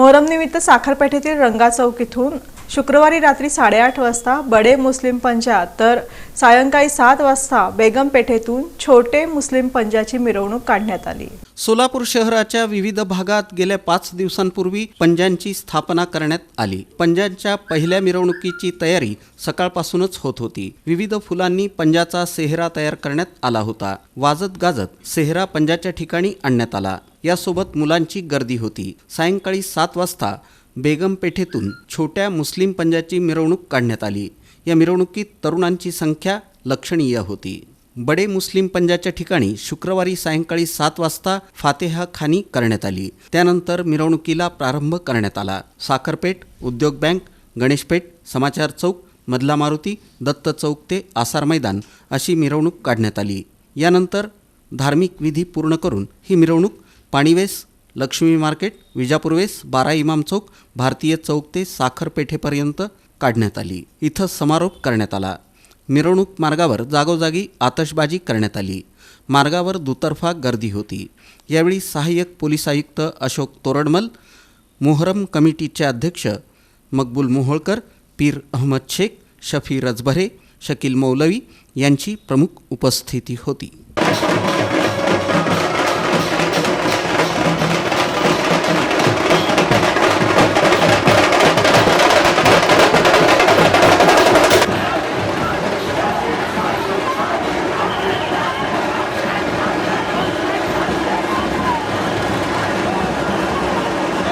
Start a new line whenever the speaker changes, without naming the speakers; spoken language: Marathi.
मोहरमनिमित्त साखरपेठेतील रंगा चौक इथून शुक्रवारी रात्री साडेआठ वाजता बडे मुस्लिम पंजा तर सायंकाळी सात वाजता बेगम पेठेतून छोटे मुस्लिम पंजाची मिरवणूक काढण्यात आली.
सोलापूर शहराच्या विविध भागात गेल्या पाच दिवसांपूर्वी पंजांची स्थापना करण्यात आली. पंजांच्या पहिल्या मिरवणुकीची तयारी सकाळपासूनच होत होती. विविध फुलांनी पंजाचा सेहरा तयार करण्यात आला होता. वाजत गाजत सेहरा पंजाच्या ठिकाणी आणण्यात आला. यासोबत मुलांची गर्दी होती. सायंकाळी सात वाजता बेगम पेठेतून छोट्या मुस्लिम पंजाची मिरवणूक काढण्यात आली. या मिरवणुकीत तरुणांची संख्या लक्षणीय होती. बडे मुस्लिम पंजाच्या ठिकाणी शुक्रवारी सायंकाळी सात वाजता फातेहा खानी करण्यात आली. त्यानंतर मिरवणुकीला प्रारंभ करण्यात आला. साखरपेठ उद्योग बँक गणेशपेठ समाचार चौक मधला मारुती दत्त चौक ते आसार मैदान अशी मिरवणूक काढण्यात आली. यानंतर धार्मिक विधी पूर्ण करून ही मिरवणूक पाणीवेस लक्ष्मी मार्केट विजापूरवेस बारा इमाम चौक भारतीय चौक ते साखरपेठेपर्यंत काढण्यात आली. इथं समारोप करण्यात आला. मिरवणूक मार्गावर जागोजागी आतषबाजी करण्यात आली. मार्गावर दुतर्फा गर्दी होती. यावेळी सहाय्यक पोलीस आयुक्त अशोक तोरडमल मोहरम कमिटीचे अध्यक्ष मकबूल मोहोळकर पीर अहमद शेख शफी रजभरे शकील मौलवी यांची प्रमुख उपस्थिती होती.